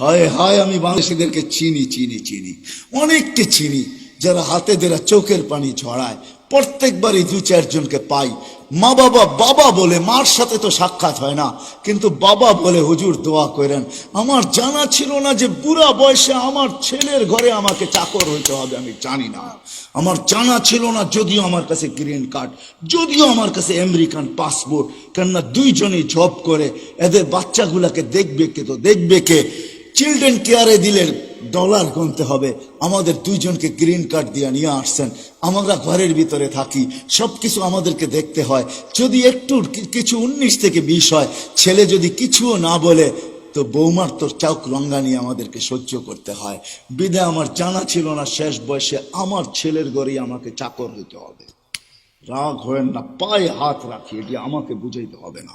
হায় হায়, আমি বাংলাদেশিদেরকে চিনি চিনি চিনি। অনেককে চিনি, যারা হাতে যারা চোখের পানি ঝরায় প্রত্যেকবারই দু চারজনকে পাই। মা বাবা বাবা বলে মার সাথে তো সাক্ষাৎ হয় না। কিন্তু বাবা বলে হুজুর দোয়া করেন। আমার জানা ছিল না যে বুড়া বয়সে আমার ছেলের ঘরে আমাকে চাকর হইতে হবে, আমি জানি না। আমার জানা ছিল না যদিও আমার কাছে গ্রিন কার্ড, যদিও আমার কাছে আমেরিকান পাসপোর্ট। কেননা দুইজনই জব করে, এদের বাচ্চাগুলাকে দেখবে কে তো দেখবে কে? চিলড্রেন কেয়ারে দিলে ডলার গুনতে হবে। আমাদের দুইজনকে গ্রিন কার্ড দিয়ে নিয়ে আসছেন। আমরা ঘরের ভিতরে থাকি। সব কিছু আমাদেরকে দেখতে হয়। যদি একটু কিছু উনিশ থেকে বিশ হয়, ছেলে যদি কিছুও না বলে, তো বৌমার তোর চাউক রঙ্গানি আমাদেরকে সহ্য করতে হয়। বিদে আমার জানা ছিল না, শেষ বয়সে আমার ছেলের ঘরেই আমাকে চাকর হইতে হবে। রাগ হয়েন না, পায়ে হাত রাখি, এটি আমাকে বুঝাইতে হবে না।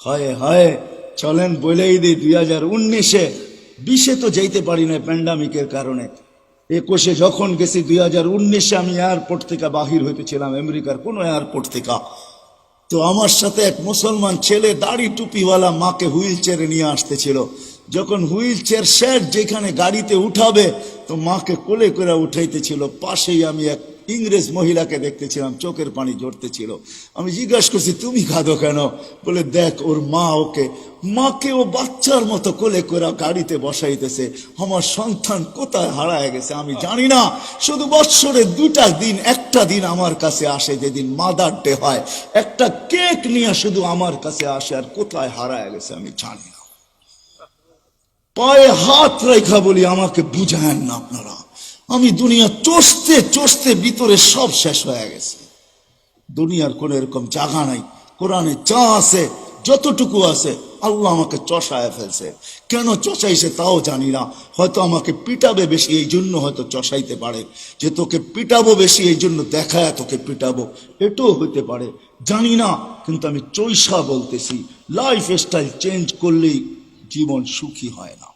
হয় হয়, চলেন বলেই দিই, দুই হাজার উনিশে বিশে তো যাইতে পারি না প্যান্ডামিকের কারণে। একুশে যখন গেছি, দুই হাজার উনিশে আমি এয়ারপোর্ট থেকে বাহির হইতেছিলাম, আমেরিকার কোনো এয়ারপোর্ট থেকে। তো আমার সাথে এক মুসলমান ছেলে দাড়ি টুপিওয়ালা মাকে হুইল চেয়ারে নিয়ে আসতেছিল। যখন হুইল চেয়ার শেড যেখানে গাড়িতে উঠাবে, তো মাকে কোলে করে উঠাইতেছিল। পাশেই আমি এক ইংরেজ মহিলাকে দেখতেছিলাম, চোখের পানি ঝরতেছিল। আমি জিজ্ঞাসা করছি, তুমি খাদো কেন? বলে, দেখ, ওর মা ওকে, মাকে ও বাচ্চার মতো কোলে করে গাড়িতে বসাইতেছে। আমার সন্তান কোথায় হারায় গেছে আমি জানি না। শুধু বৎসরে দুটা দিন, একটা দিন আমার কাছে আসে, যেদিন মাদার ডে হয়। একটা কেক নিয়ে শুধু আমার কাছে আসে, আর কোথায় হারায় গেছে আমি জানি না। পায়ে হাত রেখা বলি, আমাকে বুঝায়েন না আপনারা। আমি দুনিয়া চষতে চষতে ভিতরে সব শেষ হয়ে গেছে। দুনিয়ার কোন এরকম জাগা নাই, কোরআনে যা আছে, যতটুকু আছে, আল্লাহ আমাকে চষায় ফেলছে। কেন চষাইছে তাও জানি না। হয়তো আমাকে পিটাবে বেশি, এই জন্য হয়তো চষাইতে পারে। যে তোকে পিটাবো বেশি, এই জন্য দেখায় তোকে পিটাবো। এটাও হইতে পারে। জানি না, কিন্তু আমি চৈসা বলতেছি লাইফ স্টাইল চেঞ্জ করলেই জীবন সুখী হয় না।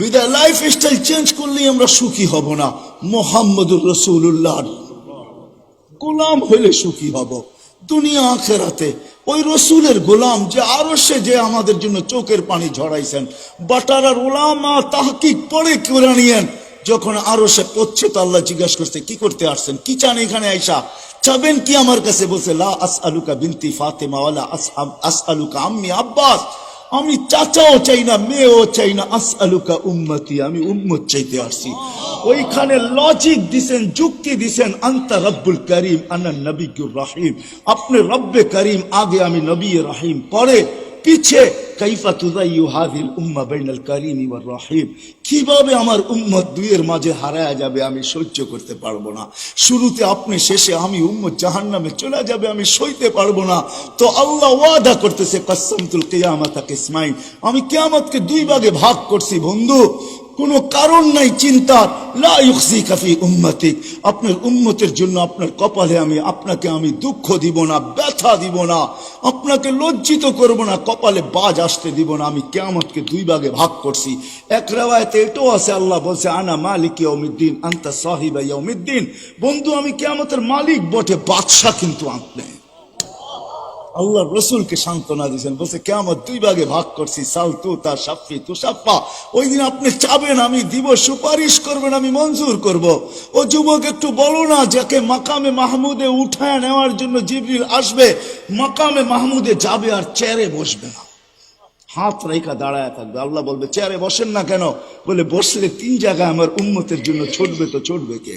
বিদায় লাইফ স্টাইল চেঞ্জ করলেই আমরা সুখী হব না। মোহাম্মদুর রসুল্লাহ গোলাম হইলে সুখী হব। দুনিয়া আখেরাতে ওই রসুলের গোলাম যে আরও সে যে আমাদের জন্য চোখের পানি ঝরাইছেন, বাটারার ওলামা তাহকিক পরে করে নিয়েন, যখন আরও সে পড়ছে তো আল্লাহ জিজ্ঞাসা করছে, কি করতে আসছেন? কি চান এখানে আইসা? চাবেন কি আমার কাছে? বলছে, লা আস আলুকা বিনতি ফাতেমা ওয়ালা আস আলুকা আম্মি আব্বাস। আমি চাচাও চাই না, মেয়েও চাই না আস আলুকা উম্মতি, আমি উম্মত চাইতে আসছি। ওইখানে লজিক দিছেন, যুক্তি দিছেন, আন্তা রব্বুল করিম, আনা নবিগুর রাহিম। আপনি রব্বে করিম, আগে আমি নবী রাহিম। পরে পিছে কাইফা হাদিল উম্মা ওয়ার কীভাবে আমার উম্মত দুইয়ের মাঝে হারায়া যাবে আমি সহ্য করতে পারব না। শুরুতে আপনি, শেষে আমি উম্মত জাহান্নামে চলে যাবে আমি সইতে পারব না। তো আল্লাহ ওয়াদা করতেছে কসমতুল কিয়ামাতা কিসমাইন আমি কিয়ামতকে দুই ভাগে ভাগ করছি, বন্ধু। কোনো কারণ নাই চিন্তার লা ইউখজিকা ফি উম্মতিক। আপনার উম্মতের জন্য আপনার কপালে আমি, আপনাকে আমি দুঃখ দিব না, ব্যথা দিব না। আপনাকে লজ্জিত করব না, কপালে বাজ আসতে দিব না। আমি কেয়ামতকে দুই ভাগে ভাগ করছি। এক রেওয়ায়তে এটাও আছে, আল্লাহ বলছে, আনা মালিক ইয়াউমিদ্দিন, আনতা সাহিবা ইয়াউমিদ্দিন। বন্ধু, আমি কেয়ামতের মালিক বটে বাদশা কিন্তু আপনি। আল্লাহ রসুলকে সান্ত্বনা দিয়েছেন। বলছে কেমন দুই ভাগে ভাগ করছি, সাল তু তা সাফি তু সাফা। ওই দিন আপনি চাবেন, আমি দিব, সুপারিশ করবেন, আমি মঞ্জুর করব। ও যুবক, একটু বলো না, যাকে মাকামে মাহমুদে উঠায় নেওয়ার জন্য জিবরিল আসবে, মাকামে মাহমুদে যাবে আর চেয়ারে বসবে না। হাত রেখা দাঁড়ায় থাকবে। আল্লাহ বলবে, চেয়ারে বসেন না কেন? বলে, বসলে তিন জায়গায় আমার উন্মতের জন্য ছুটবে তো ছুটবে কে?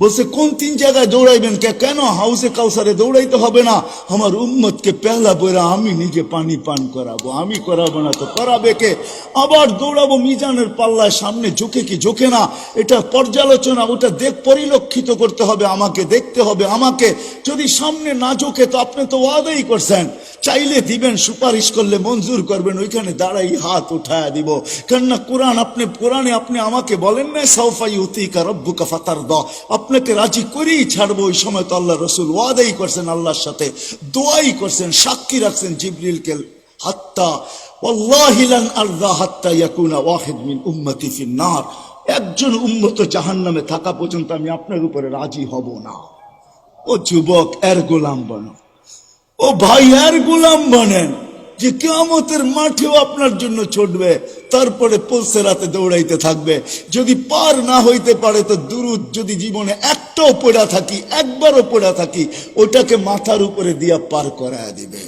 বলছে, কোন তিন জায়গায় দৌড়াইবেন কে? কেন হাউসে কাউসারে দৌড়াইতে হবে না? আমার উম্মতকে পেহলা বইরা আমি নিজে পানি পান করাবো। আমি করাবো না তো করাবে কে? আবার দৌড়াবো মিজানের পাল্লায়, সামনে ঝুঁকে কি ঝুঁকে না? এটা পর্যালোচনা, ওটা দেখ, পরিলক্ষিত করতে হবে আমাকে, দেখতে হবে আমাকে। যদি সামনে না ঝুঁকে, তো আপনি তো ওয়াদাই করছেন। চাইলে দিবেন, সুপারিশ করলে মঞ্জুর করবেন, ওইখানে দাঁড়াই হাত উঠায় দিব। কেননা কোরআন আপনি, কোরআনে আপনি আমাকে বলেন না সাউফাই উতিকা রব্বুকা ফাতার দ আপনাকে রাজি করেই ছাড়বো, ওই সময় তো আল্লাহ রসুল ওয়াদাই করছেন আল্লাহর সাথে, দোয়াই করছেন, সাক্ষী রাখছেন জিবরিলকে হাত্তা। ওয়াল্লাহি আরদা হাত্তা ইয়াকুনা ওয়াহিদ মিন উম্মতি ফিন নার একজন উম্মত জাহান্নামে থাকা পর্যন্ত আমি আপনার উপরে রাজি হব না। ও যুবক, এর গোলাম বনো ও ভাইয়ার গোলাম বানেন যে কেমতের মাঠেও আপনার জন্য ছুটবে, তারপরে পৌঁছে রাতে দৌড়াইতে থাকবে। যদি পার না হইতে পারে তো দুরুদ, যদি জীবনে একটাও পড়া থাকি, একবারও পড়া থাকি, ওটাকে মাথার উপরে দিয়া পার করায় দিবে।